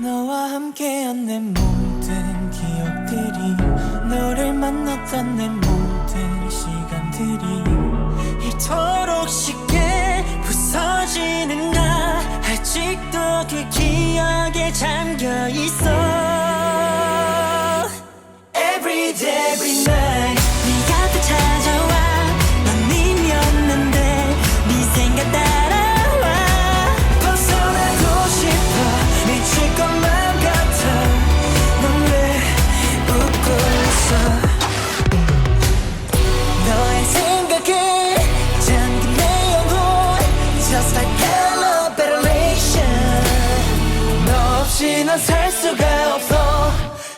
함께한 내 모든 기억들이 너를 만났던 내 모든 시간들이 이토록 쉽게 부서지는 나 아직도 그 기억에 잠겨 있어 난살 수가 없어.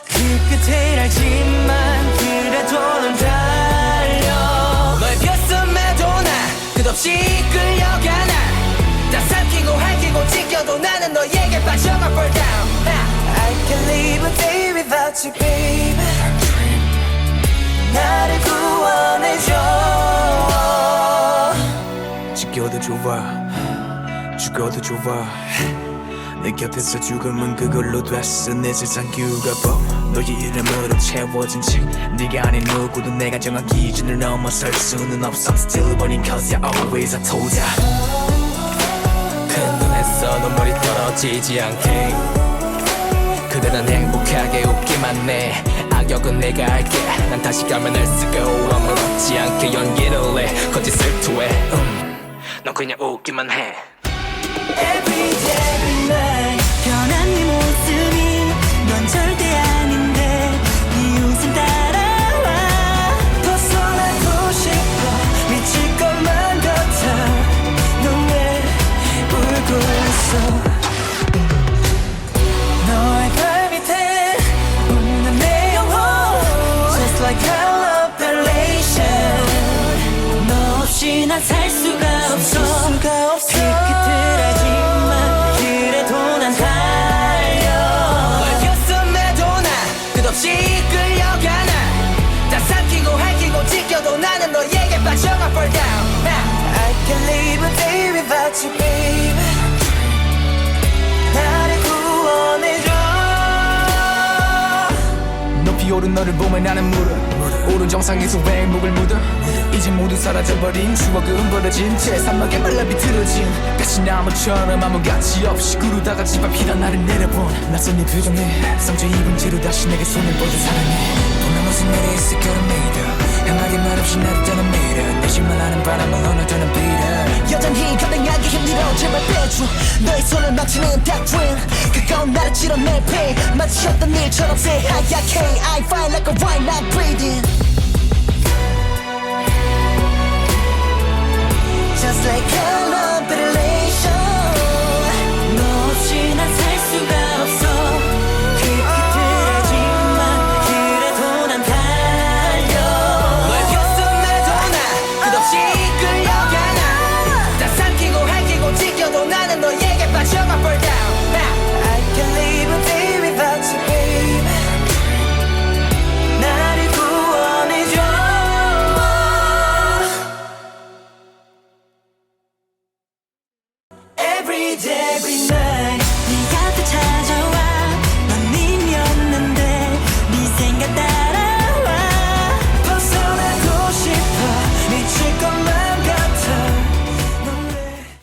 그 끝을 알지만 그래도 넌 달려. 너의 벼슴에도 나 끝없이 끌려가 나다 삼키고 핥히고 찢겨도 나는 너에게 빠져가 fall down. I can't live a day without you baby. 나를 구원해줘. 지겨도 좋아. 죽어도 좋아 내 곁에서 죽음은 그걸로 됐어. 내 세상 규가법 너의 이름으로 채워진 책. 네가 아닌 누구도 내가 정한 기준을 넘어설 수는 없어. Still burning cause you're always a told ya 큰 눈에서 눈물이 떨어지지 않게. 그대 는 행복하게 웃기만 해. 악역은 내가 할게. 난 다시 가면 할 수가 아무렇지 않게 연기를 해. 거짓을 토해. 음, 넌 그냥 웃기만 해 난살 수가 없어. 알지만 그래도 난 달려. 벼슴에도 나. 끝없이 끌려가 나 다 삼키고 핥히고 찢겨도 나는 너에게 빠져가 fall down I can't live a day without you baby 오른 너를 보면 나는 물어. 오른 정상에서 왜 목을 묻어? 이제 모두 사라져버린 추억은 버려진 채 산막에 말라 비틀어진 가시나무처럼 아무 가치 없이 구르다가 집 앞이란 나를 내려본 낯선 네 표정에 상처 입은 채로 다시 내게 손을 뻗은 사랑해 보는 옷은 내려 있을 거란 메이드 한마디 말 없이 나를 떠난 메이드 내심만 하는 바람을 어느저는 비려 여전히 감당하기 힘들어. 제발 빼줘. 너의 손을 막치는 dream 그건 나를 찔러낼 pain 마치였던 일처럼 새하얗게 I fight like a wine not breathing day, every night.